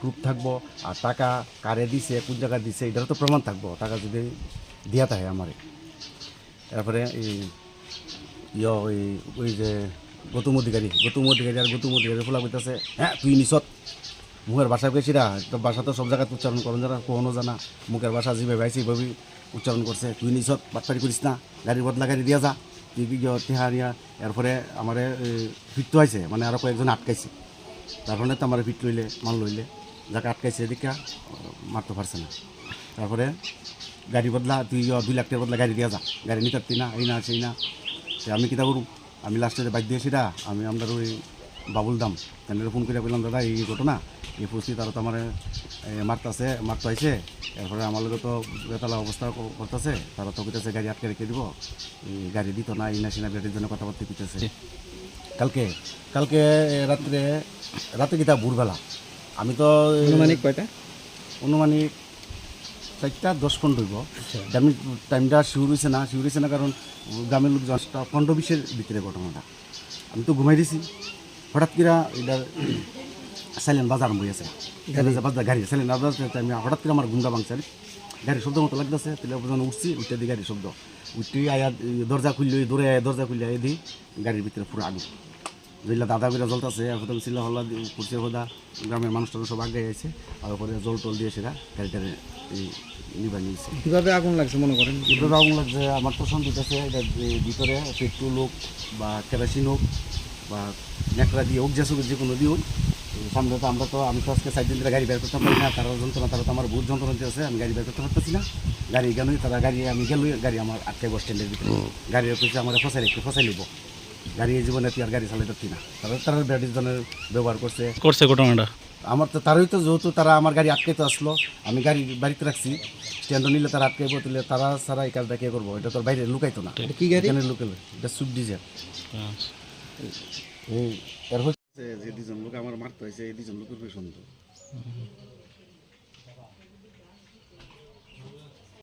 Proof থাকব, আর টাকা কারে দিছে, কোন জায়গায় দিছে, এটারও তো প্রমাণ থাকব, টাকা যদি দিয়া থাকে আমারে। তারপরে এই ইয় ওই যে গৌতম অধিকারী গৌতম অধিকারী আর গৌতম অধিকারী ফোলা কইতাছে হ্যাঁ তুই নিছত। মুখের ভাষা গেছিরা তো ভাষা তো সব জায়গায় উচ্চারণ করুন যারা কখনো জানা। মুখের ভাষা যেভাবে আইসি এইভাবে উচ্চারণ করছে। তুই নিছত, বাটপারি করিস না গাড়ি বদলা গাড়ি দিয়া যা। কি টিহারিয়া এরপরে আমারে ফিরতে হয়েছে মানে আরও কয়েকজন আটকাইছে। তারপরে তো আমার ফিট লইলে, মাল লইলে, যাকে আটকাইছে এদিকে মারতে পারছে না। তারপরে গাড়ি বদলা তুই দুই লাখ টাকার বদলা গাড়ি দিয়া যা গাড়ি নিতে পারতি না এই না, সেই না। সে আমি কিতা করুম আমি লাস্টে বাইক দিয়েছি না আমি আমরা ওই বাবুল দাম। তাদের ফোন করে বললাম দাদা, এই ঘটনা, এই পরিস্থিতি তারা তো আমার মারতাছে মারতে আইছে এরপরে আমার লোক তো বেতালা অবস্থা করতেছে। তারা তো কইতেছে গাড়ি আটকে রেখে দিব। এই গাড়ি দিত না এই না সিনা গাড়ির জন্য কথাবার্তা কইতেছে। কালকে কালকে রাত্রে রাতে কিতা ভোরবেলা। আমি তো আনুমানিক কয়টা? অনুমানিক চারটা দশ পনেরো হইব। আমি টাইমটা শিউর হয়েছে না শিউর হয়েছে না কারণ গ্রামের লোক দশটা পনেরো বিশের ভিতরে ঘটনাটা। আমি তো ঘুমাই দিছি। হঠাৎ করে এটা সাইলেন্ট বাজার আরম্ভ হয়েছে বাজার গাড়ি। সাইলেন্ট বাজার আমি হঠাৎ করে আমার ঘুমটা ভাঙছে। গাড়ির শব্দ মতো লাগতেছে তাহলে উঠছি উঠতে দিই গাড়ির শব্দ। উঠতে আয়া দরজা খুললে দৌড়ে আয়া দরজা খুললে আয়া দিই গাড়ির ভিতরে পুরো আগুন। যেগুলা দাদা বিরা জ্বলতেছে প্রথম ছিল হল্লা করছে হদা গ্রামের মানুষটা সব আগে আছে আর পরে জল টল দিয়ে সেটা গাড়িটারে নিবা নিয়েছে। কীভাবে আগুন লাগছে মনে করেন? এভাবে আগুন লাগছে আমার তো সন্দেহ আছে এটা ভিতরে পেট্রোল হোক বা কেরাসিন হোক বা ন্যাকড়া দিয়ে হোক যে যে কোনো দিয়ে হোক সামনে তো আমরা তো আমি তো আজকে সাইড দিন ধরে গাড়ি বের করতে পারি না তারা যন্ত্রণা তারা তো আমার বহুত যন্ত্রণা আছে আমি গাড়ি বের করতে পারতেছি না। গাড়ি কেন তারা গাড়ি আমি গেল গাড়ি আমার আটকে বস স্ট্যান্ডের ভিতরে। গাড়ির কিছু আমার ফসাই রেখে ফসাই নিব। গাড়ি এই জীবনে তুই আর গাড়ি চালাতে পারতি না। তারা তারা ব্যাটির জন্য ব্যবহার করছে। করছে ঘটনাটা? আমার তো তারই তো যেহেতু তারা আমার গাড়ি আটকে তো আসলো আমি গাড়ি বাড়িতে রাখছি স্ট্যান্ড নিলে তারা আটকে তাহলে তারা ছাড়া এই কাজটা কে করব? এটা তো বাইরে লুকাইতো না। কি গাড়ি? লুকালে এটা সুইফট ডিজার এই এর যে দুজন লোক আমার মারতে হয়েছে এই দুজন লোকের সন্দেহ